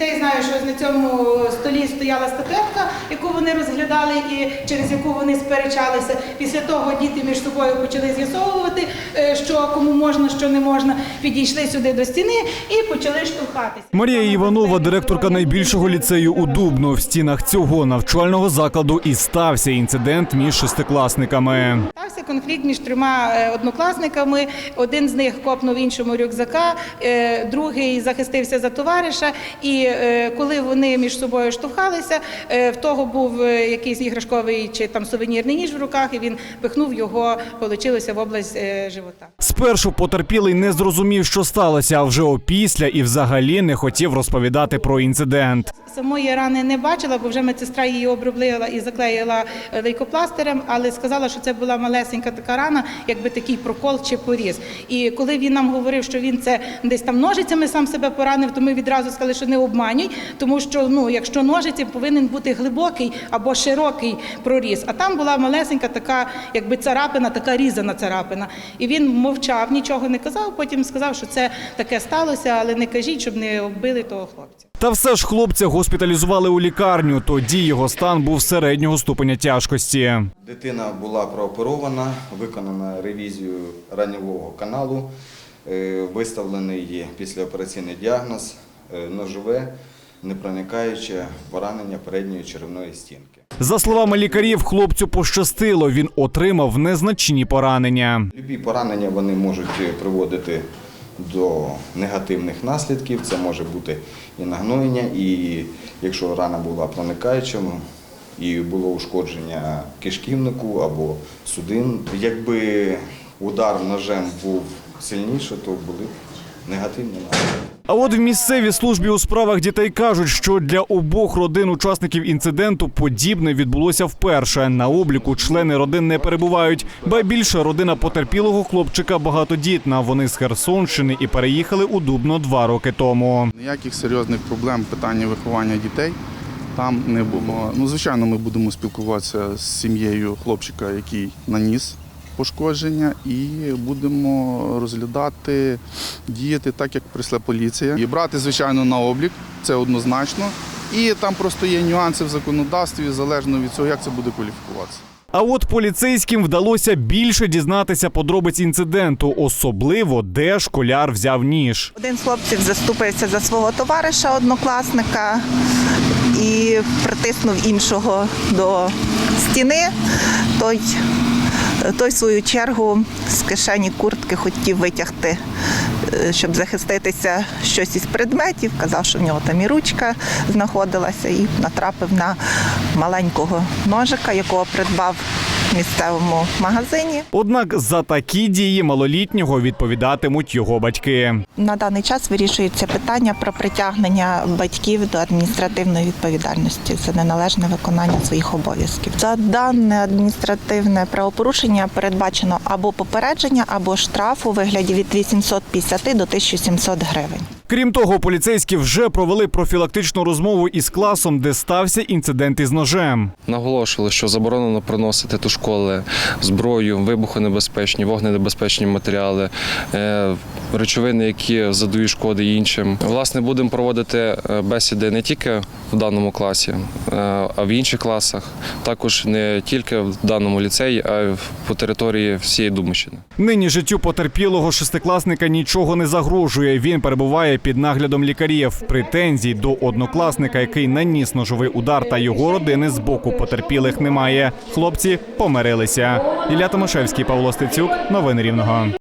дітей знаю, що на цьому столі стояла статуетка, яку вони розглядали і через яку вони сперечалися. Після того діти між собою почали з'ясовувати, е, що кому можна, що не можна. Підійшли сюди до стіни і почали штовхатися. Марія Іванова, директорка найбільшого ліцею у Дубно. В стінах цього навчального закладу і стався інцидент між шестикласниками. Стався конфлікт між трьома е, однокласниками. Один з них копнув іншому рюкзака, е, другий захистився за товариша. І е, коли вони між собою штовхалися, е, в того був е, якийсь іграшковий чи там сувенірний ніж в руках, і він пихнув його, вийшло в область живота. Спершу потерпілий не зрозумів, що сталося, а вже опісля і взагалі не хотів розповідати про інцидент. Самої рани не бачила, бо вже медсестра її обробила і заклеїла лейкопластирем, але сказала, що це була малесенька така рана, якби такий прокол чи поріз. І коли він нам говорив, що він це десь там ножицями сам себе поранив, то ми відразу сказали, що не обманюй, тому що ну, якщо ножиці повинен бути глибокий або широкий проріз. А там була малесенька така, якби царапина, така різана царапина. І він мовчав, нічого не казав. Потім сказав, що це таке сталося, але не кажіть, щоб не оббили того хлопця. Та все ж хлопця госпіталізували у лікарню. Тоді його стан був середнього ступеня тяжкості. Дитина була прооперована, виконана ревізію ранньового каналу, е, виставлений післяопераційний діагноз е, ножове, непроникаюче поранення передньої черевної стінки. За словами лікарів, хлопцю пощастило. Він отримав незначні поранення. Любі поранення вони можуть приводити до негативних наслідків. Це може бути і нагноєння, і якщо рана була проникаючим, і було ушкодження кишківнику або судин. Якби удар ножем був сильніше, то були наслідки. А от в місцевій службі у справах дітей кажуть, що для обох родин учасників інциденту подібне відбулося вперше. На обліку члени родин не перебувають. Ба більше родина потерпілого хлопчика багатодітна. Вони з Херсонщини і переїхали у Дубно два роки тому. Ніяких серйозних проблем в питанні виховання дітей там не було. Ну, звичайно, ми будемо спілкуватися з сім'єю хлопчика, який наніс пошкодження, і будемо розглядати, діяти так, як прийшла поліція. І брати, звичайно, на облік, це однозначно. І там просто є нюанси в законодавстві, залежно від цього, як це буде кваліфікуватися. А от поліцейським вдалося більше дізнатися подробиць інциденту, особливо де школяр взяв ніж. Один з хлопців заступився за свого товариша, однокласника, і притиснув іншого до стіни. Той, той свою чергу з кишені куртки хотів витягти, е, щоб захиститися щось із предметів. Казав, що в нього там і ручка знаходилася, і натрапив на маленького ножика, якого придбав місцевому магазині. Однак за такі дії малолітнього відповідатимуть його батьки. На даний час вирішується питання про притягнення батьків до адміністративної відповідальності за неналежне виконання своїх обов'язків. За дане адміністративне правопорушення передбачено або попередження, або штраф у вигляді від 850 до 1700 гривень. Крім того, поліцейські вже провели профілактичну розмову із класом, де стався інцидент із ножем. Наголошували, що заборонено приносити до школи зброю, вибухонебезпечні, вогненебезпечні матеріали, е, речовини, які задають шкоди іншим. Власне, будемо проводити е, бесіди не тільки в даному класі, е, а в інших класах. Також не тільки в даному ліцеї, а й по території всієї Думщини. Нині життю потерпілого шестикласника нічого не загрожує. Він перебуває під наглядом лікарів. Претензій до однокласника, який наніс ножовий удар, та його родини з боку потерпілих немає. Хлопці помирилися. Ілля Томашевський, Павло Стецюк. Новини Рівного.